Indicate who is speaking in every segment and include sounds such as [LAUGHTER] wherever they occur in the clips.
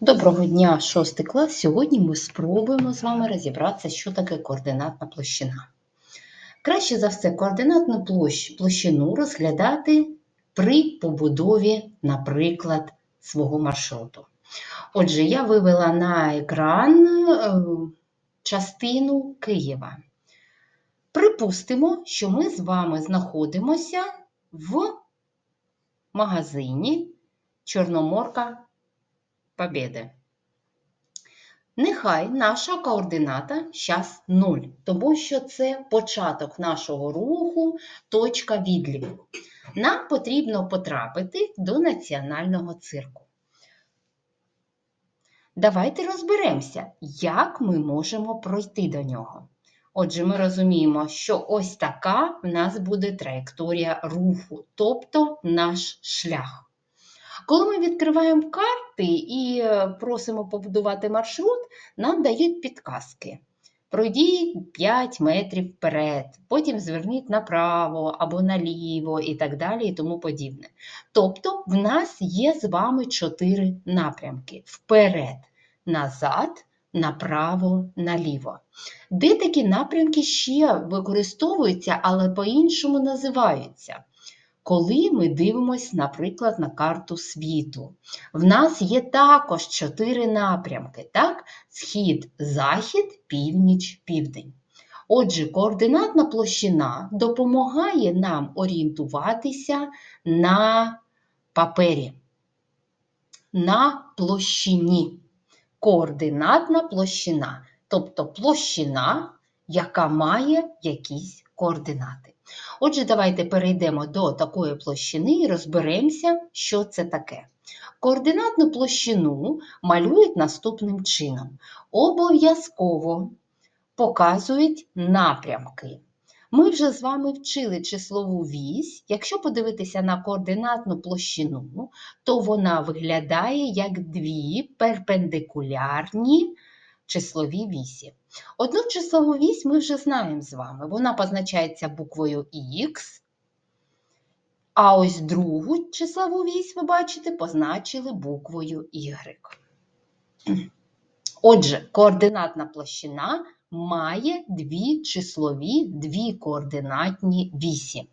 Speaker 1: Доброго дня, 6 клас. Сьогодні ми спробуємо з вами розібратися, що таке координатна площина. Краще за все, координатну площ, площину розглядати при побудові, наприклад, свого маршруту. Отже, я вивела на екран е, частину Києва. Припустимо, що ми з вами знаходимося в магазині Чорноморка Побєди. Нехай наша координата зараз 0, тому що це початок нашого руху, точка відліку. Нам потрібно потрапити до національного цирку. Давайте розберемося, як ми можемо пройти до нього. Отже, ми розуміємо, що ось така в нас буде траєкторія руху, тобто наш шлях. Коли ми відкриваємо карти і е, просимо побудувати маршрут, нам дають підказки. Пройдіть 5 метрів вперед, потім зверніть направо або наліво і так далі і тому подібне. Тобто, в нас є з вами 4 напрямки: вперед, назад, направо, наліво. Де такі напрямки ще використовуються, але по-іншому називаються? Коли ми дивимося, наприклад, на карту світу, в нас є також чотири напрямки: так? схід, захід, північ, південь. Отже, координатна площина допомагає нам орієнтуватися на папері, на площині. Координатна площина, тобто площина, яка має якісь координати. Отже, давайте перейдемо до такої площини і розберемося, що це таке. Координатну площину малюють наступним чином. Обов'язково показують напрямки. Ми вже з вами вчили числову вісь. Якщо подивитися на координатну площину, то вона виглядає як дві перпендикулярні числові вісі. Одну числову вісь ми вже знаємо з вами. Вона позначається буквою Х. А ось другу числову вісь, ви бачите, позначили буквою Y. Отже, координатна площина має дві числові, дві координатні вісі.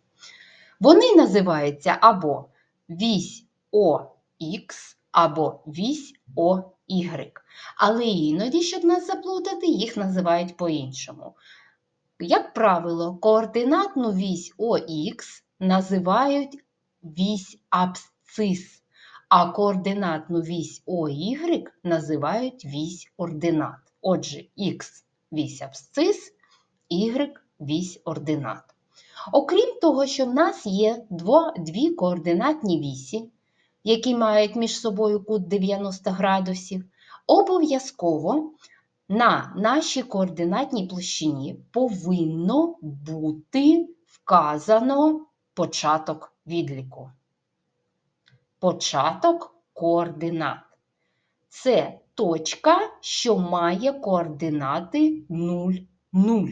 Speaker 1: Вони називаються або вісь ОХ, або вісь OY. Але іноді, щоб нас заплутати, їх називають по-іншому. Як правило, координатну вісь ОХ називають вісь абсцис, а координатну вісь ОY називають вісь ординат. Отже, Х вісь абсцис, Y вісь ординат. Окрім того, що в нас є дві координатні вісі, які мають між собою кут 90 градусів, обов'язково на нашій координатній площині повинно бути вказано початок відліку. Початок координат. Це точка, що має координати 0, 0.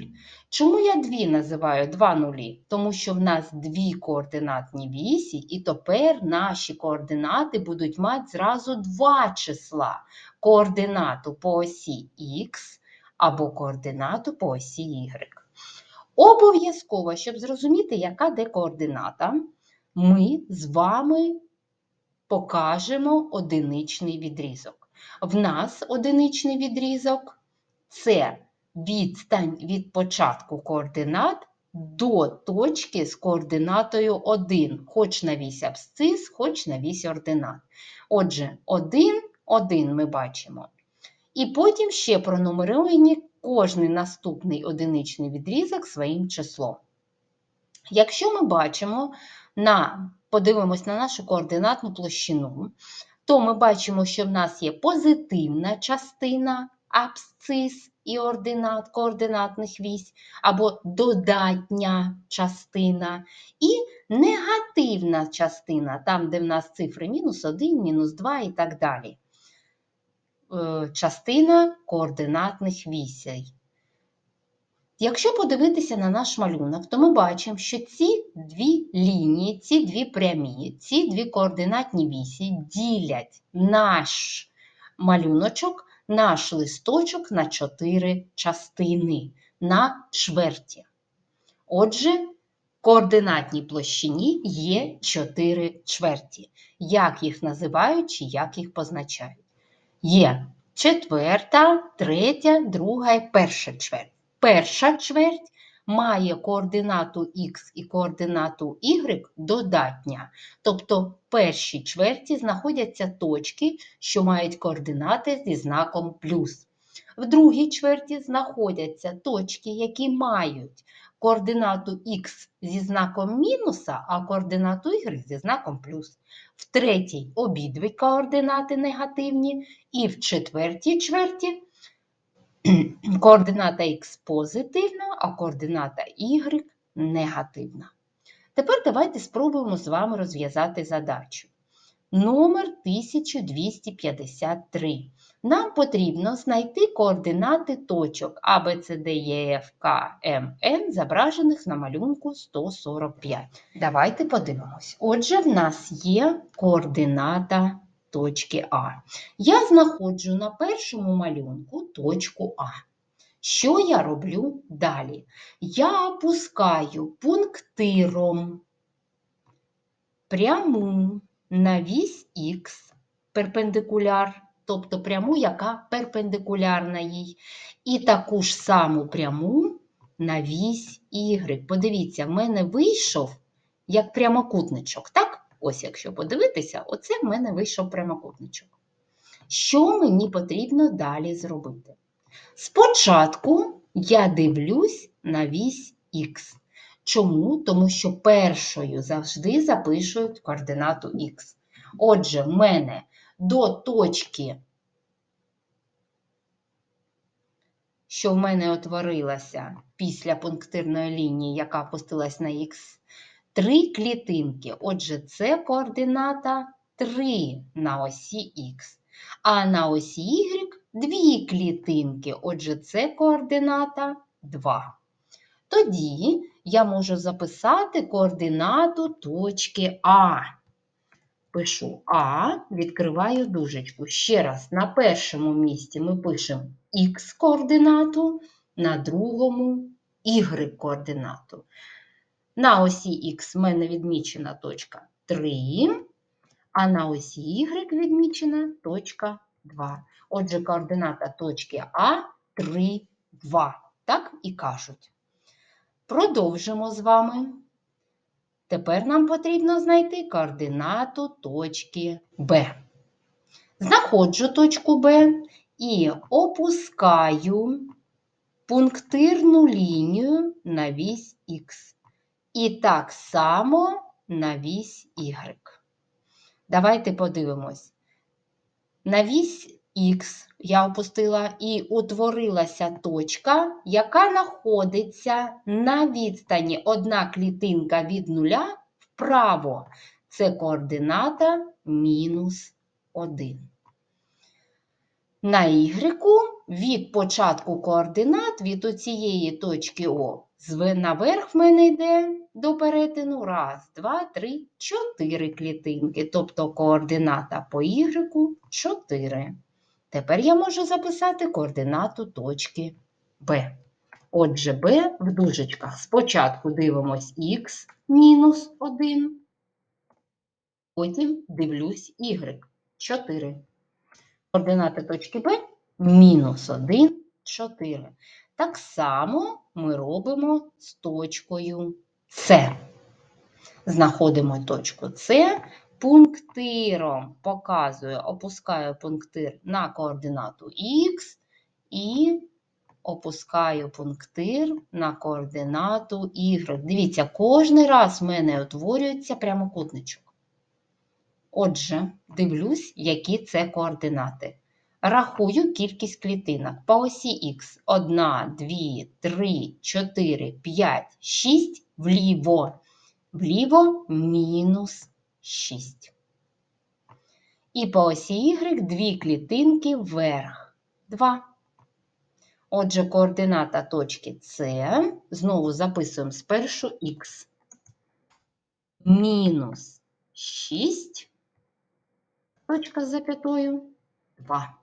Speaker 1: Чому я дві називаю два нулі? Тому що в нас дві координатні вісі, і тепер наші координати будуть мати зразу два числа: координату по осі Х або координату по осі Y. Обов'язково, щоб зрозуміти, яка де координата, ми з вами покажемо одиничний відрізок. В нас одиничний відрізок це відстань від початку координат до точки з координатою 1, хоч на вісь абсцис, хоч на вісь ординат. Отже, 1, 1 ми бачимо. І потім ще пронумеровані кожний наступний одиничний відрізок своїм числом. Якщо ми бачимо, на, подивимось на нашу координатну площину, то ми бачимо, що в нас є позитивна частина абсцис і ординат, координатних вісь, або додатня частина, і негативна частина, там, де в нас цифри мінус 1, мінус 2 і так далі. Е, частина координатних вісей. Якщо подивитися на наш малюнок, то ми бачимо, що ці дві лінії, ці дві прямі, ці дві координатні вісі ділять наш малюночок, наш листочок на чотири частини, на чверті. Отже, координатній площині є 4 чверті. Як їх називають чи як їх позначають? Є четверта, третя, друга і перша чверть. Перша чверть має координату х і координату y додатня. Тобто в першій чверті знаходяться точки, що мають координати зі знаком плюс. В другій чверті знаходяться точки, які мають координату х зі знаком мінуса, а координату y зі знаком плюс. В третій обидві координати негативні, і в четвертій чверті [CLEARS THROAT] координата х позитивна, а координата y негативна. Тепер давайте спробуємо з вами розв'язати задачу. Номер 1253. Нам потрібно знайти координати точок А, Б, С, Д, Е, Ф, К, М, Н, зображених на малюнку 145. Давайте подивимось. Отже, в нас є координата точки А. Я знаходжу на першому малюнку точку А. Що я роблю далі? Я опускаю пунктиром пряму на вісь Х перпендикуляр, тобто пряму, яка перпендикулярна їй, і таку ж саму пряму на вісь Y. Подивіться, в мене вийшов як прямокутничок, так? Ось, якщо подивитися, оце в мене вийшов прямокутничок. Що мені потрібно далі зробити? Спочатку я дивлюсь на вісь Х. Чому? Тому що першою завжди запишуть координату Х. Отже, в мене до точки, що в мене утворилася після пунктирної лінії, яка опустилась на Х, три клітинки. Отже, це координата 3 на осі Х. А на осі Y дві клітинки. Отже, це координата 2. Тоді я можу записати координату точки А. Пишу А, відкриваю дужечку. Ще раз, на першому місці ми пишемо Х координату, на другому Y координату. На осі Х в мене відмічена точка 3, а на осі Y відмічена точка 2. Отже, координата точки А 3, 2. Так і кажуть. Продовжимо з вами. Тепер нам потрібно знайти координату точки Б. Знаходжу точку Б і опускаю пунктирну лінію на вісь Х. І так само на вісь Y. Давайте подивимось. На вісь Х я опустила і утворилася точка, яка знаходиться на відстані одна клітинка від нуля вправо. Це координата мінус 1. На Y від початку координат від оцієї точки О наверх в мене йде до перетину раз, два, три, чотири клітинки, тобто координата по Y 4. Тепер я можу записати координату точки Б. Отже, Б в дужечках. Спочатку дивимось Х мінус 1, потім дивлюсь Y 4. Координата точки Б мінус 1, 4. Так само ми робимо з точкою С. Знаходимо точку С, пунктиром показую, опускаю пунктир на координату Х і опускаю пунктир на координату Y. Дивіться, кожен раз в мене утворюється прямокутничок. Отже, дивлюсь, які це координати. Рахую кількість клітинок. По осі Х 1, 2, 3, 4, 5, 6 вліво. Вліво мінус 6. І по осі Y дві клітинки вверх. 2. Отже, координата точки С. Знову записуємо спершу Х. Мінус 6. Точка з зап'ятою 2.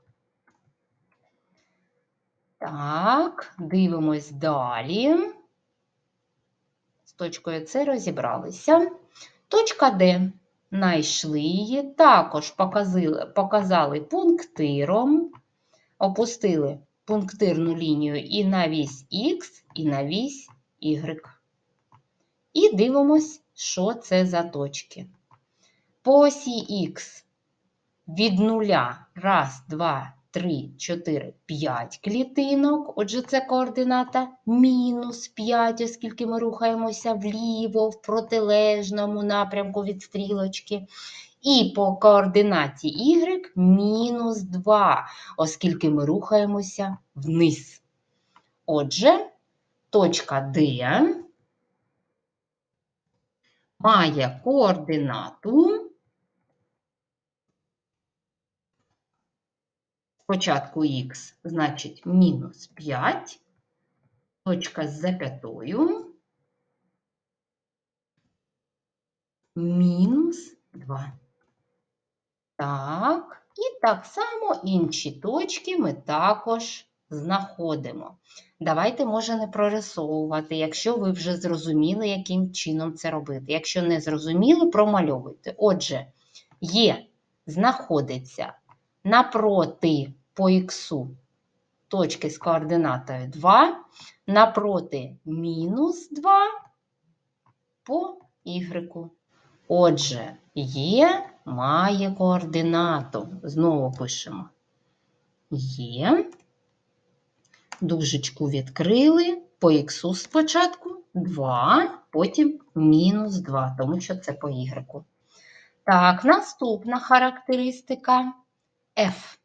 Speaker 1: Так, дивимось далі. З точкою С розібралися. Точка Д. Найшли її, також показали, показали пунктиром, опустили пунктирну лінію і на вісь Х, і на вісь Y. І дивимось, що це за точки. По осі Х від нуля, раз, два, три, чотири, п'ять клітинок. Отже, це координата мінус 5, оскільки ми рухаємося вліво, в протилежному напрямку від стрілочки. І по координаті Y мінус 2, оскільки ми рухаємося вниз. Отже, точка D має координату спочатку х, значить мінус 5, точка з зап'ятою, мінус 2. Так, і так само інші точки ми також знаходимо. Давайте, може, не прорисовувати, якщо ви вже зрозуміли, яким чином це робити. Якщо не зрозуміли, промальовуйте. Отже, є, знаходиться напроти по х точки з координатою 2, напроти мінус 2 по y. Отже, є, має координату. Знову пишемо. Є. Дужечку відкрили, по х спочатку 2, потім мінус 2, тому що це по y. Так, наступна характеристика F.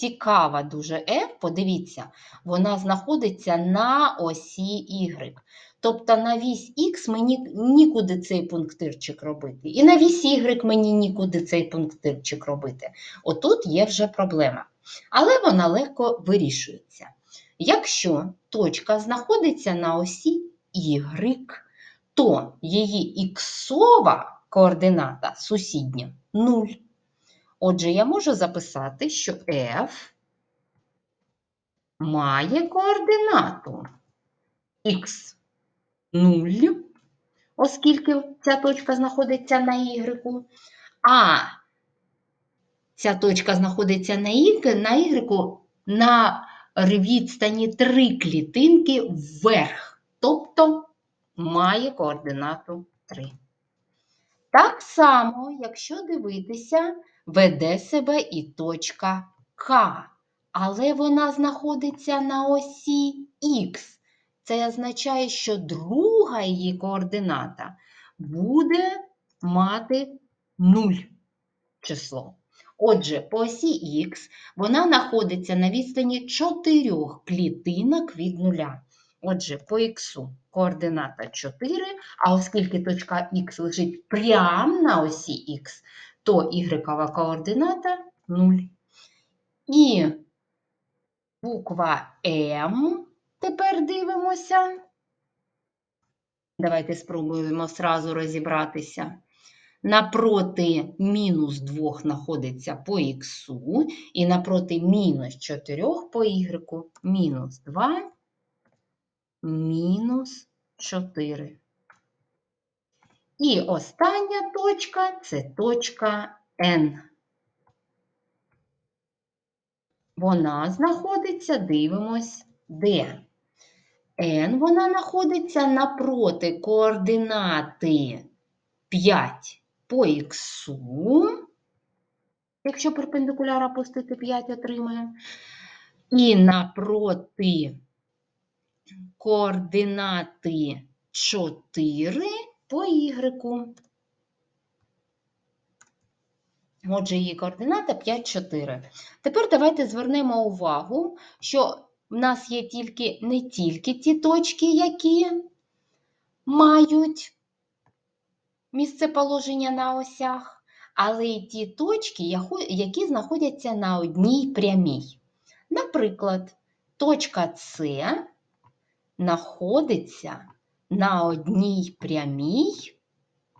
Speaker 1: Цікава дуже F, подивіться, вона знаходиться на осі Y. Тобто на вісь Х мені нікуди цей пунктирчик робити. І на вісь Y мені нікуди цей пунктирчик робити. Отут є вже проблема. Але вона легко вирішується. Якщо точка знаходиться на осі Y, то її іксова координата сусідня 0. Отже, я можу записати, що F має координату х 0, оскільки ця точка знаходиться на Y, а ця точка знаходиться на Y, на Y на відстані 3 клітинки вверх, тобто має координату 3. Так само, якщо дивитися, веде себе і точка К, але вона знаходиться на осі Х. Це означає, що друга її координата буде мати 0 число. Отже, по осі Х вона знаходиться на відстані 4 клітинок від нуля. Отже, по х координата 4, а оскільки точка Х лежить прямо на осі Х, то y координата 0. І буква М тепер дивимося. Давайте спробуємо зразу розібратися. Напроти мінус 2 знаходиться по х, і напроти мінус 4 по y мінус 2, мінус 4. І остання точка це точка N. Вона знаходиться, дивимось, де. N вона знаходиться напроти координати 5 по х, якщо перпендикуляр опустити 5 отримаємо, і напроти координати 4 по y. Отже, її координата 5, 4. Тепер давайте звернемо увагу, що в нас є тільки не тільки ті точки, які мають місцеположення на осях, але й ті точки, які знаходяться на одній прямій. Наприклад, точка С знаходиться на одній прямій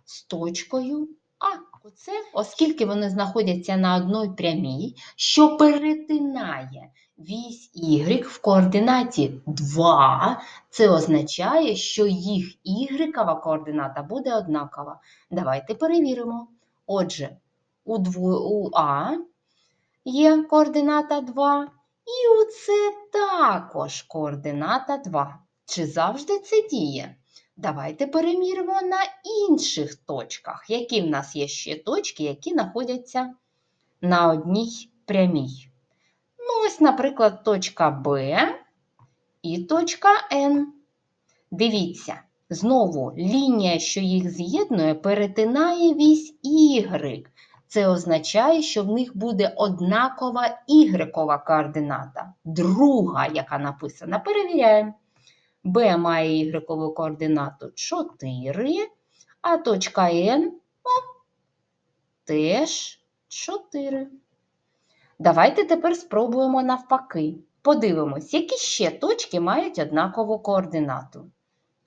Speaker 1: з точкою А. Оце, оскільки вони знаходяться на одній прямій, що перетинає вісь Y в координаті 2, це означає, що їх Y координата буде однакова. Давайте перевіримо. Отже, у, дво, у А є координата 2, і у С також координата 2. Чи завжди це діє? Давайте переміримо на інших точках. Які в нас є ще точки, які знаходяться на одній прямій. Ну, ось, наприклад, точка Б і точка Н. Дивіться, знову лінія, що їх з'єднує, перетинає вісь Y. Це означає, що в них буде однакова y координата. Друга, яка написана, перевіряємо. Б має y координату 4, а точка N о, теж 4. Давайте тепер спробуємо навпаки. Подивимось, які ще точки мають однакову координату.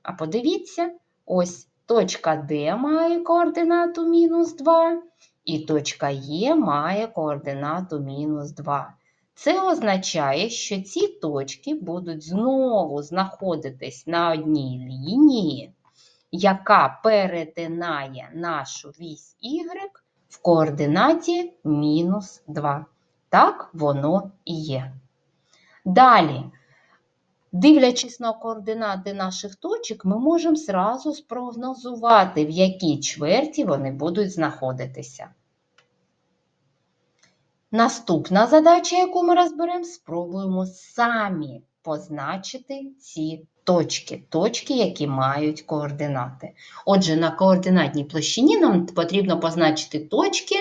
Speaker 1: А подивіться, ось точка Д має координату мінус 2, і точка Е має координату мінус 2. Це означає, що ці точки будуть знову знаходитись на одній лінії, яка перетинає нашу вісь Y в координаті мінус 2. Так воно і є. Далі, дивлячись на координати наших точок, ми можемо зразу спрогнозувати, в якій чверті вони будуть знаходитися. Наступна задача, яку ми розберемо, спробуємо самі позначити ці точки, точки, які мають координати. Отже, на координатній площині нам потрібно позначити точки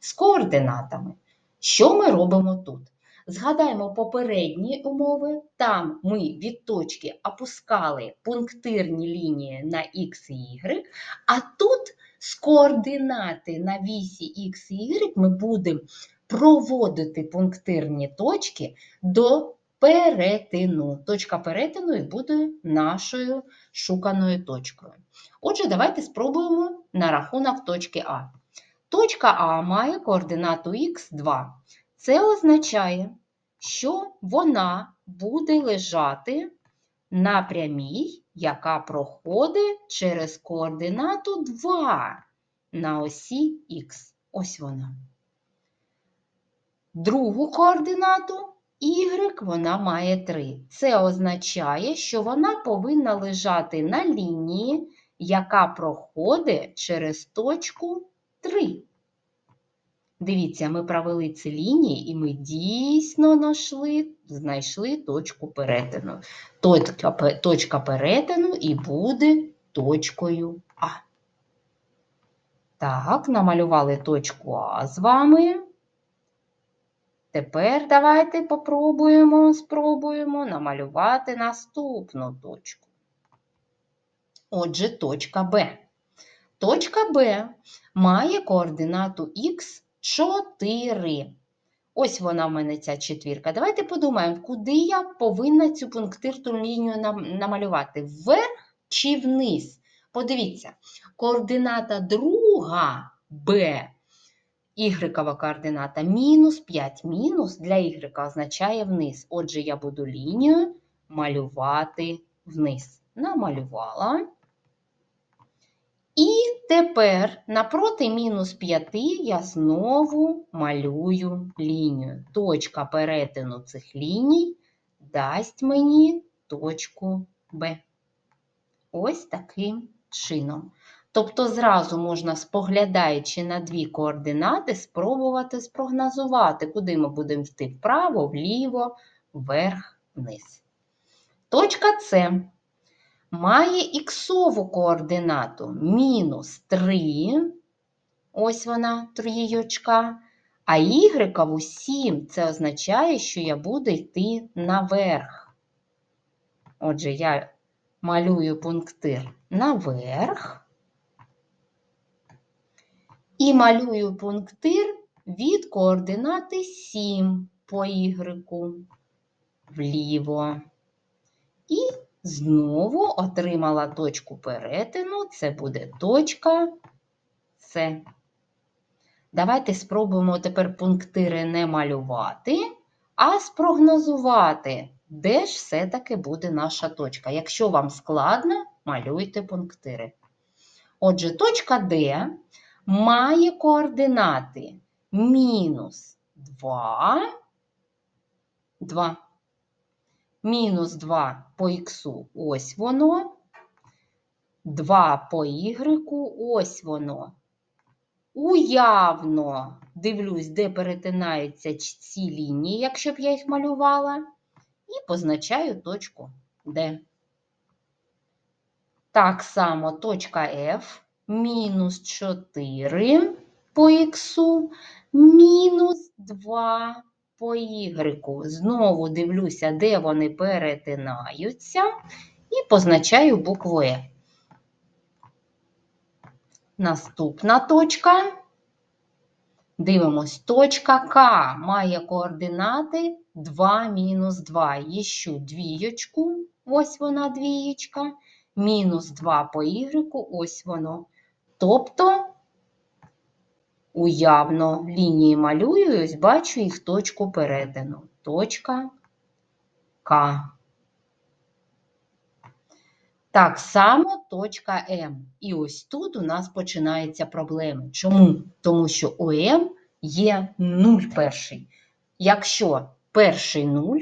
Speaker 1: з координатами. Що ми робимо тут? Згадаємо попередні умови. Там ми від точки опускали пунктирні лінії на X і Y, а тут з координати на вісі X і Y ми будемо проводити пунктирні точки до перетину. Точка перетину і буде нашою шуканою точкою. Отже, давайте спробуємо на рахунок точки А. Точка А має координату х2. Це означає, що вона буде лежати на прямій, яка проходить через координату 2 на осі х. Ось вона. Другу координату y вона має 3. Це означає, що вона повинна лежати на лінії, яка проходить через точку 3. Дивіться, ми провели ці лінії, і ми дійсно знайшли, знайшли точку перетину. Точка, точка перетину і буде точкою А. Так, намалювали точку А з вами. Тепер давайте попробуємо, спробуємо намалювати наступну точку. Отже, точка Б. Точка Б має координату х 4. Ось вона в мене ця четвірка. Давайте подумаємо, куди я повинна цю пунктирну лінію намалювати? Вверх чи вниз? Подивіться, координата друга Б, ігрекова координата мінус 5. Мінус для y означає вниз. Отже, я буду лінію малювати вниз. Намалювала. І тепер напроти мінус 5 я знову малюю лінію. Точка перетину цих ліній дасть мені точку Б. Ось таким чином. Тобто, зразу можна, споглядаючи на дві координати, спробувати спрогнозувати, куди ми будемо йти вправо, вліво, вверх, вниз. Точка С має іксову координату мінус 3, ось вона трієчка, а ігрекову 7. Це означає, що я буду йти наверх. Отже, я малюю пунктир наверх і малюю пунктир від координати 7 по ігреку вліво. І Знову отримала точку перетину, це буде точка С. Давайте спробуємо тепер пунктири не малювати, а спрогнозувати, де ж все-таки буде наша точка. Якщо вам складно, малюйте пунктири. Отже, точка Д має координати мінус 2, 2. Мінус 2 по х, ось воно. 2 по y, ось воно. Уявно дивлюсь, де перетинаються ці лінії, якщо б я їх малювала, і позначаю точку D. Так само точка F мінус 4 по х, мінус 2 по y. Знову дивлюся, де вони перетинаються, і позначаю букву Е. Наступна точка. Дивимось, точка К має координати 2 мінус 2. Іщу двієчку, ось вона двієчка, мінус 2 по y, ось воно. Тобто, уявно лінії малюю, ось бачу їх точку перетину. Точка К. Так само точка М. І ось тут у нас починаються проблеми. Чому? Тому що у М є 0 перший. Якщо перший 0,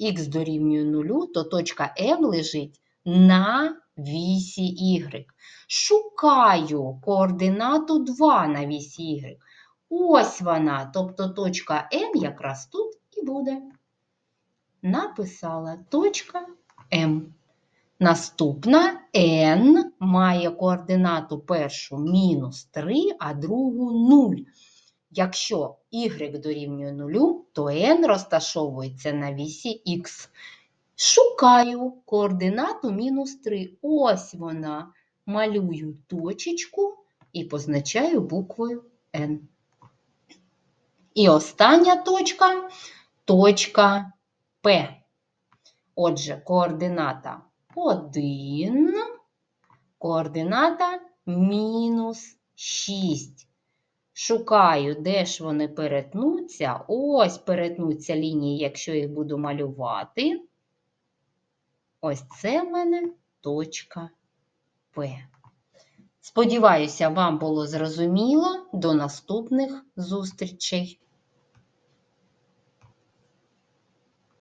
Speaker 1: х дорівнює 0, то точка М лежить на вісі Y. Шукаю координату 2 на вісі Y. Ось вона, тобто точка М якраз тут і буде. Написала точка М. Наступна n має координату першу мінус 3, а другу 0. Якщо y дорівнює 0, то n розташовується на вісі х. Шукаю координату мінус 3. Ось вона. Малюю точечку і позначаю буквою n. І остання точка точка P. Отже, координата 1, координата мінус 6. Шукаю, де ж вони перетнуться. Ось перетнуться лінії, якщо їх буду малювати. Ось це в мене точка П. Сподіваюся, вам було зрозуміло. До наступних зустрічей!